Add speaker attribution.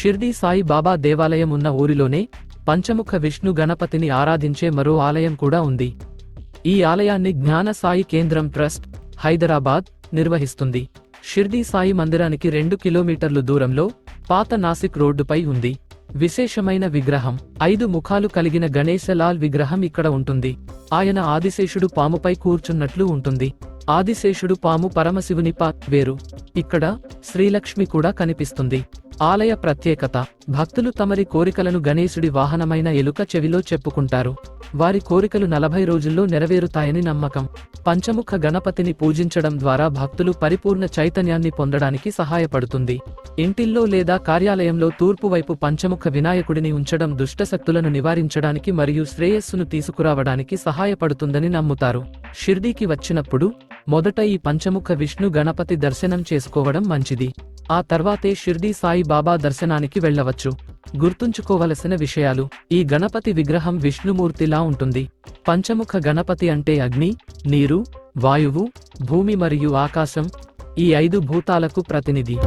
Speaker 1: షిర్డీ సాయి బాబా దేవాలయం ఉన్న ఊరిలోనే పంచముఖ విష్ణు గణపతిని ఆరాధించే మరో ఆలయం కూడా ఉంది. ఈ ఆలయాన్ని జ్ఞాన సాయి కేంద్రం ట్రస్ట్ హైదరాబాద్ నిర్వహిస్తుంది. షిర్డీ సాయి మందిరానికి రెండు కిలోమీటర్లు దూరంలో పాత నాసిక్ రోడ్డుపై ఉంది. విశేషమైన విగ్రహం ఐదు ముఖాలు కలిగిన గణేశలాల్ విగ్రహం ఇక్కడ ఉంటుంది. ఆయన ఆదిశేషుడు పాముపై కూర్చున్నట్లు ఉంటుంది. ఆదిశేషుడు పాము పరమశివుని పా వేరు. ఇక్కడ శ్రీలక్ష్మి కూడా కనిపిస్తుంది. ఆలయ ప్రత్యేకత. భక్తులు తమరి కోరికలను గణేశుడి వాహనమైన ఎలుక చెవిలో చెప్పుకుంటారు. వారి కోరికలు నలభై రోజుల్లో నెరవేరుతాయని నమ్మకం. పంచముఖ గణపతిని పూజించడం ద్వారా భక్తులు పరిపూర్ణ చైతన్యాన్ని పొందడానికి సహాయపడుతుంది. ఇంటిల్లో లేదా కార్యాలయంలో తూర్పు వైపు పంచముఖ వినాయకుడిని ఉంచడం దుష్టశక్తులను నివారించడానికి మరియు శ్రేయస్సును తీసుకురావడానికి సహాయపడుతుందని నమ్ముతారు. షిర్డీకి వచ్చినప్పుడు మొదట ఈ పంచముఖ విష్ణు గణపతి దర్శనం చేసుకోవడం మంచిది. ఆ తర్వాతే షిర్డీ సాయి బాబా దర్శనానికి వెళ్ళవచ్చు. గుర్తుంచుకోవలసిన విషయాలు ఈ గణపతి విగ్రహం విష్ణుమూర్తిలా ఉంటుంది. పంచముఖ గణపతి అంటే అగ్ని నీరు వాయువు భూమి మరియు ఆకాశం ఈ ఐదు భూతాలకు ప్రతినిధి.